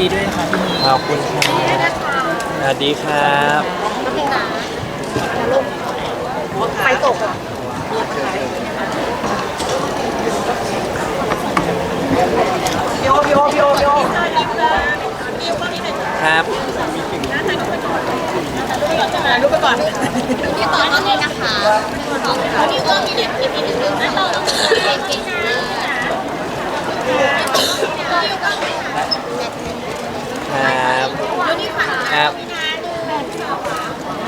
ดีด้วยนะคะพี่ขอบคุณครับสวัสดีครับไฟตกอะพี่โอพี่โอพี่โอพี่โอครับรูปไปก่อนพี่ต่อก็มีนะคะต่อค่ะพี่ก็มีเด็กอีกนิดนึงนะเราต้องเก่งเก่งมาก ครับ ดูนี่ค่ะ ครับ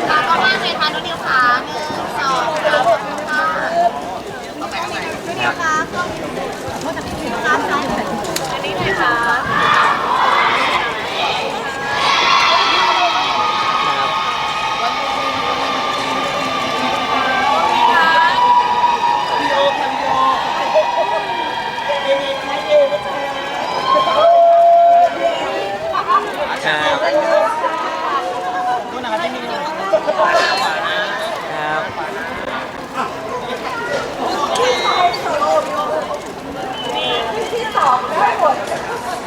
ตาก็มากเลยค่ะดูนิ้วขาหนึ่งสองสามค่ะดูนิ้วขาก็ขาซ้ายอันนี้เลยค่ะ ครับนู่นนะคะพี่มีครับ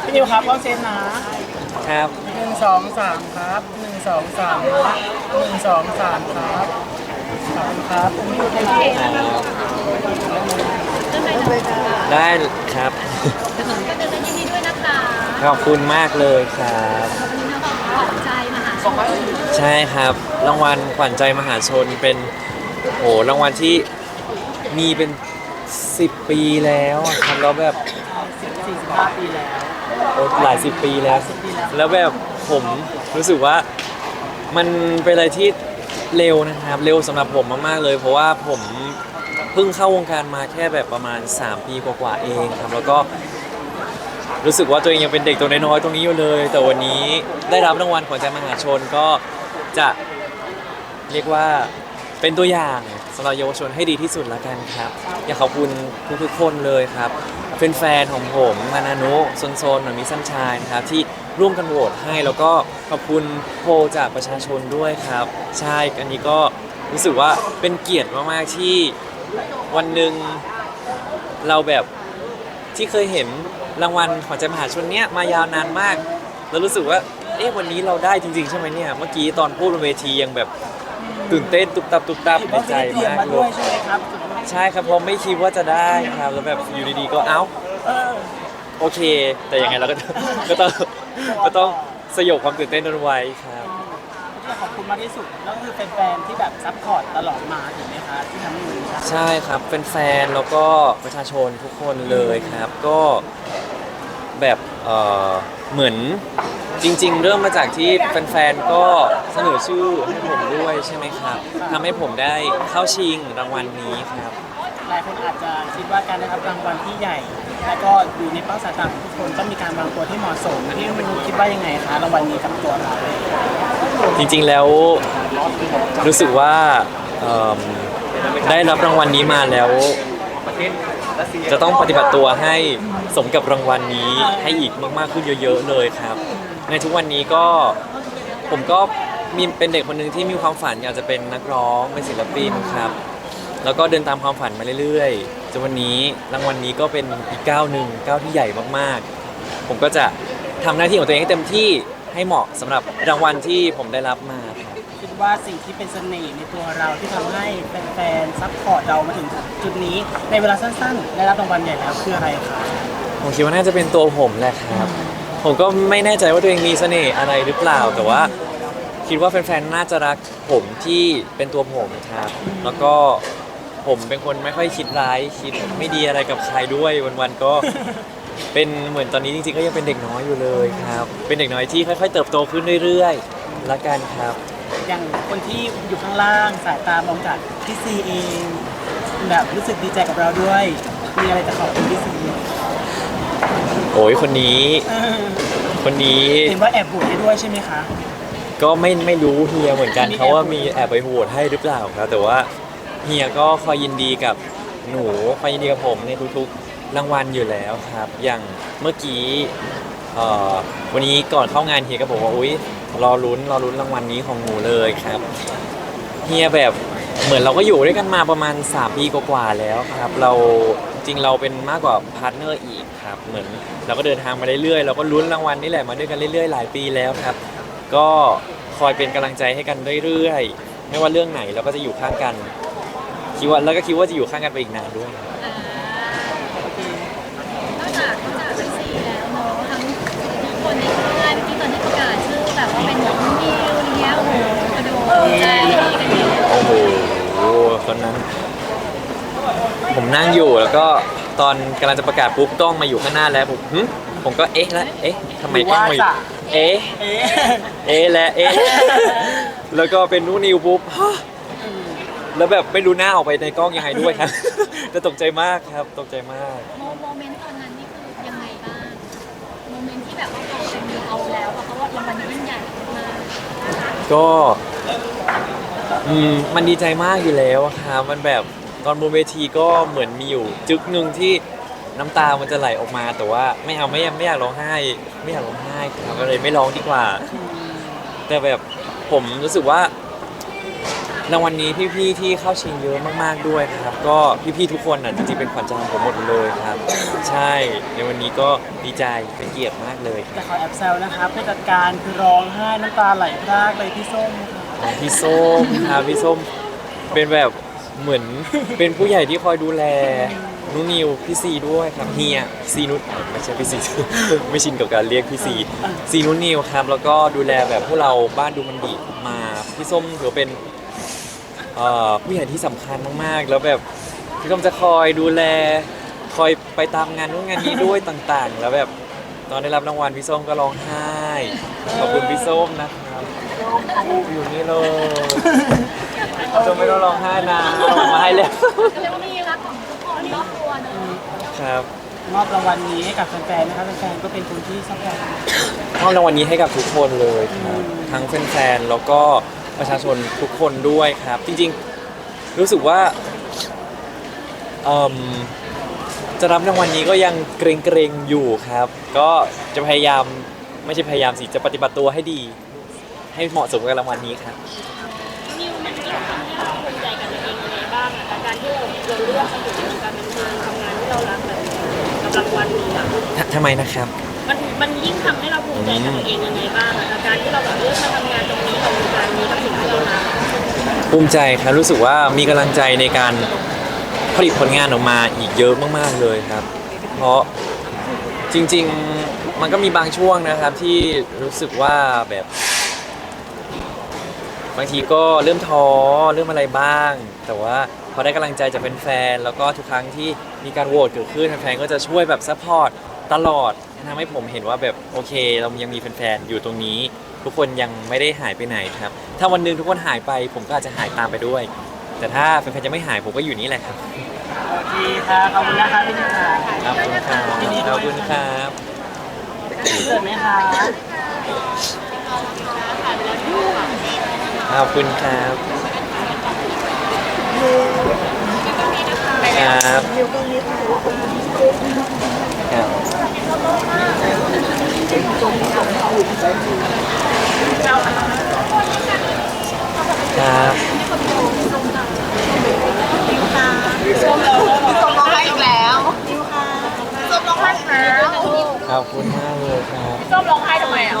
พี่นิวครับก็เซนนะครับ หนึ่งสองสามครับหนึ่งสองสามครับหนึ่งสองสามครับขอบคุณครับพี่นิวเป็นไงได้ครับ ขอบคุณมากเลยครับขอบใจมหาชนใช่ครับ รางวัลขวัญใจมหาชนเป็นโหรางวัลที่มีเป็น 10 ปีแล้วอะครับแล้วแบบสิบสี่สิบห้าปีแล้ว โอ้หลายสิบปีแล้ว แล้วแบบผมรู้สึกว่ามันเป็นอะไรที่เร็วนะครับ เร็วสำหรับผมมากๆเลย เพราะว่าผมเพิ่งเข้าวงการมาแค่แบบประมาณ 3 ปีกว่าๆเองครับแล้วก็ รู้สึกว่าตัวเองยังเป็นเด็กตัวน้อยๆตรงนี้อยู่เลย แต่วันนี้ได้รับรางวัลขวัญใจมหาชนก็จะเรียกว่าเป็นตัวอย่างสำหรับเยาวชนให้ดีที่สุดละกันครับ อยากขอบคุณทุกๆคนเลยครับเป็นแฟนของผมมานานุโซนโซนหนอยมิสันชายนะครับที่ร่วมกันโหวตให้แล้วก็ขอบคุณโพจากประชาชนด้วยครับ ใช่อันนี้ก็รู้สึกว่าเป็นเกียรติมากๆที่วันหนึ่งเราแบบที่เคยเห็น รางวัลขวัญใจมหาชนเนี้ยมายาวนานมาก แล้วรู้สึกว่าเอ๊ะวันนี้เราได้จริง ๆ ใช่ไหมเนี่ยเมื่อกี้ตอนพูดบนเวทียังแบบตื่นเต้นตุบตับตุบตับเห็นในว่าใจพี่ได้เตรียมมากมาเลด้วยยใช่ไหมครับใช่ครับเพราะไม่คิดว่าจะได้ครับแล้วแบบอยู่ดีๆก็เอ้า เออ โอเค แต่ยังไงเราก็ ก็ต้องก็ต้องสยบความตื่นเต้นนั้นไว้ครับ ที่ขอบคุณมากที่สุดแล้วก็คือเป็นแฟนๆที่แบบซัพพอร์ตตลอดมาถูกไหมคะที่ทำให้มีครับใช่ครับเป็นแฟนแล้วก็ประชาชนทุกคนเลยครับ ก็ แบบเอ่อเหมือนจริง ๆ เริ่มมาจากที่แฟนๆก็เสนอชื่อให้ผมด้วยใช่ไหมครับทำให้ผมได้เข้าชิงรางวัลนี้ครับ หลายคนอาจจะคิดว่าการได้รับรางวัลที่ใหญ่ แล้วก็อยู่ในเป้าสายตาของทุกคนต้องมีการวางตัวที่เหมาะสมที่มันคิดว่ายังไงคะรางวัลนี้กับตัวเราจริงๆแล้วรู้สึกว่าเอิ่มได้รับรางวัลนี้มาแล้ว จะต้องปฏิบัติตัวให้สมกับรางวัลนี้ให้อีกมากๆขึ้นเยอะๆเลยครับ ในทุกวันนี้ก็ผมก็มีเป็นเด็กคนหนึ่งที่มีความฝันอยากจะเป็นนักร้องเป็นศิลปินครับ แล้วก็เดินตามความฝันมาเรื่อยๆจนวันนี้รางวัลนี้ก็เป็นอีกก้าวหนึ่งก้าวที่ใหญ่มากๆ ผมก็จะทำหน้าที่ของตัวเองให้เต็มที่ให้เหมาะสำหรับรางวัลที่ผมได้รับมาครับ ว่าสิ่งที่เป็นเสน่ห์ในตัวเราที่ทำให้แฟนๆซัพพอร์ตเรามาถึงจุดนี้ในเวลาสั้นๆได้รับรางวัลใหญ่แล้วคืออะไรคะผมคิดว่าน่าจะเป็นตัวผมแหละครับ ผมก็ไม่แน่ใจว่าตัวเองมีเสน่ห์อะไรหรือเปล่า แต่ว่าคิดว่าแฟนๆ น่าจะรักผมที่เป็นตัวผมครับ แล้วก็ผมเป็นคนไม่ค่อยคิดร้าย คิดไม่ดีอะไรกับใครด้วย วันๆ ก็ เป็นเหมือนตอนนี้จริงๆ ก็ยังเป็นเด็กน้อยอยู่เลยครับ เป็นเด็กน้อยที่ค่อย ๆ เติบโตขึ้นเรื่อยๆ ละกันครับ อย่างคนที่อยู่ข้างล่างสายตามองจากพี่ซีเองแบบรู้สึกดีใจกับเราด้วย มีอะไรจะขอบคุณพี่ซีโอ้ยคนนี้ เออคนนี้เห็นว่าแอบบุญให้ด้วยใช่ไหมคะ ก็ไม่ไม่รู้เฮียเหมือนกันเขาว่ามีแอบไปโหวตให้หรือเปล่าครับแต่ว่าเฮียก็คอยยินดีกับหนูคอยยินดีกับผมในทุกๆรางวัลอยู่แล้วครับ อย่างเมื่อกี้เอ่อวันนี้ก่อนเข้างานเฮียก็บอกว่าอุ้ย รอลุ้นรอลุ้นรางวัลนี้ของหนูเลยครับเฮียแบบเหมือนเราก็อยู่ด้วยกันมาประมาณ 3 ปีกว่าๆแล้วครับ เราจริงเราเป็นมากกว่าพาร์ทเนอร์อีกครับเหมือนเราก็เดินทางมาเรื่อยๆเราก็ลุ้นรางวัลนี่แหละมาด้วยกันเรื่อยๆ หลายปีแล้วครับ ก็คอยเป็นกำลังใจให้กันเรื่อยๆไม่ว่าเรื่องไหนเราก็จะอยู่ข้างกันคิดว่าแล้วก็คิดว่าจะอยู่ข้างกันไปอีกนานด้วยนอกจากนอกจากพี่ซีแล้วเนาะทั้งคนในค่ายเมื่อกี้ เป็นน้องนิวอะไรเงี้ยโอ้โหกระโดดใจกันเยอะโอ้โหคนนั้น ผมนั่งอยู่แล้วก็ตอนกำลังจะประกาศปุ๊บกล้องมาอยู่ข้างหน้าแล้วผมหึผมก็เอ๊ะแล้วเอ๊ะทำไมกล้องมาอยู่เอ๊ะเอ๊ะเอ๊ะและเอ๊ะแล้วก็เป็นนูนิวปุ๊บฮะแล้วแบบไม่รู้หน้าออกไปในกล้องยังไงด้วยครับแต่ตกใจมากครับตกใจมาก โมโมเมนต์ตอนนั้นนี่คือยังไงบ้าง โมเมนต์ที่แบบว่าเราเป็นนิวเอาแล้วอะเพราะว่ารางวัลนี้ยิ่งใหญ่มาก ก็อืมมันดีใจมากอยู่แล้วครับมันแบบตอนบนเวทีก็เหมือนมีอยู่จึกหนึ่งที่น้ำตามันจะไหลออกมาแต่ว่าไม่เอาไม่ไม่อยากร้องไห้ ไม่อยากร้องไห้ครับก็เลยไม่ร้องดีกว่า แต่แบบผมรู้สึกว่า รางวัลนี้พี่ๆที่เข้าชิงเยอะมากๆด้วยครับ ก็พี่ๆทุกคนอะจริงๆเป็นขวัญใจของผมหมดเลยครับ ใช่ในวันนี้ก็ดีใจเป็นเกียรติมากเลยคแต่รับขอแอบแซวนะครับผู้จัดการคือร้องไห้น้ำตาไหลพรากเลยพี่ส้มค่ะพี่ส้มครับพี่ส้มเป็นแบบเหมือนเป็นผู้ใหญ่ที่คอยดูแลนุนิวพี่ซีด้วยครับเฮียซีนุชไม่ใช่พี่ซี ไม่ชินกับการเรียกพี่ซีซีนุนิวครับแล้วก็ดูแลแบบพวกเราบ้านดูมันดีมาพี่ส้มถือว่าเป็น เอ่อผู้ใหญ่ที่สำคัญมากๆ แล้วแบบพี่ส้มจะคอยดูแล คอยไปตามงานนู้นงานนี้ด้วยต่างๆ แล้วแบบตอนได้รับรางวัลพี่ส้มก็ร้องไห้ขอบคุณพี่ส้มนะครับอยู่นี่เลยส้มไม่ต้องร้องไห้นะร้องไห้แล้วก็เรียกว่ามีรักของทุกคนรอบตัวเนอะครับ มอบรางวัลนี้ให้กับแฟนๆนะครับแฟนๆก็เป็นคนที่ซัพพอร์ต มอบรางวัลนี้ให้กับทุกคนเลยครับทั้งแฟนๆแล้วก็ ประชาชนทุกคนด้วยครับ จริงๆ รู้สึกว่าเอิ่มจะรับรางวัลนี้ก็ยังเกรงๆอยู่ครับ ก็จะพยายามไม่ใช่พยายามสิจะปฏิบัติตัวให้ดี ให้เหมาะสมกับรางวัลนี้ครับ นิวมันยิ่งทำให้เราภูมิใจกับตัวเองยังไงบ้างอะกับการที่เราเราเลือกสมุดในวงการบันเทิงทำงานที่เรารักแบบนี้กับรางวัลนี้อะททำไมนะครับ มันยิ่งทำให้เราภูมิใจกับตัวเองยังไงบ้างอะกับการที่เราแบบเลือกมาทำงานตรงนี้กับวงการนี้กับสิ่งที่เรารักภูมิใจครับรู้สึกว่ามีกำลังใจในการผลิตผลงานออกมาอีกเยอะมาก ๆเลยครับ เพราะจริง ๆ มันก็มีบางช่วงนะครับที่รู้สึกว่าแบบ บางทีก็เริ่มท้อเริ่มอะไรบ้าง แต่ว่าพอได้กำลังใจจากแฟนๆแล้วก็ทุกครั้งที่มีการโหวตเกิดขึ้นแฟนๆก็จะช่วยแบบซัพพอร์ต ตลอดทำให้ผมเห็นว่าแบบโอเค เรายังมีแฟนๆอยู่ตรงนี้ ทุกคนยังไม่ได้หายไปไหนครับ ถ้าวันหนึ่งทุกคนหายไป ผมก็อาจจะหายตามไปด้วย แต่ถ้าแฟนๆจะไม่หายผมก็อยู่นี่แหละครับโอเคค่ะขอบคุณนะคะพี่นิวค่ะขอบคุณครับขอบคุณครับเกิดไหมคะขอบคุณครับ ครับครับครับส้มร้องไห้อีกแล้วส้มร้องไห้อีกแล้วขอบคุณมากเลยครับส้มร้องไห้ทำไมอะ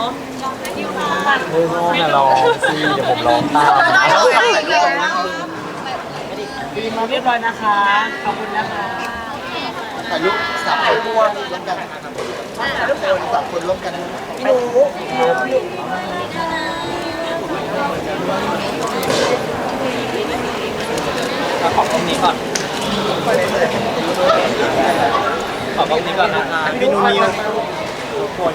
เฮ้ยน้องอย่าร้องสิเดี๋ยวผมร้องตาม ร้องไห้อีกแล้ว ดีมาเรียบร้อยนะคะ ขอบคุณนะคะถ่ายรูปสามคนร่วมกันสามคนสามคนร่วมกันขอบตรงนี้ก่อน ขอบตรงนี้ก่อนนะครับพี่นูนิวทุกคน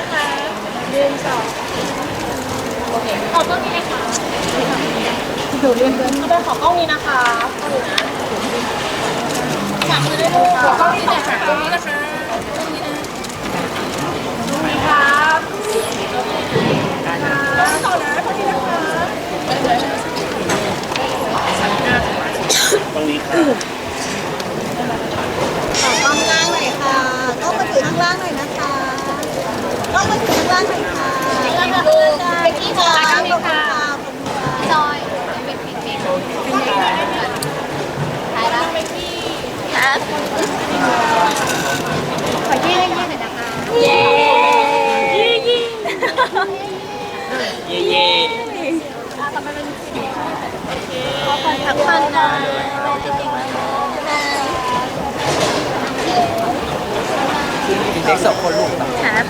เรื่องสอโอเคขอกล้องนี้นะคะดูเรื่องเรื่อเป็นขอกล้องนี้นะคะขอบคุนะฝากมือด้วยลูกขอกล้องนี้นะคะกล้องนี้นะคะครับต่อนะพอดีนะคะตรงนี้ค่ะ ขอกล้องล่างหน่อยค่ะกล้องมาถือข้างล่างหน่อยนะคะ ค่ะ ขอบคุณค่ะจอยเป็นเพลงเพลงถ่ายแล้วเบกกี้ครับขอยืดยืดหน่อยนะคะเย้ยืดยืดเย่เย่พักผ่อนนะเด็กสองคนลูกครับ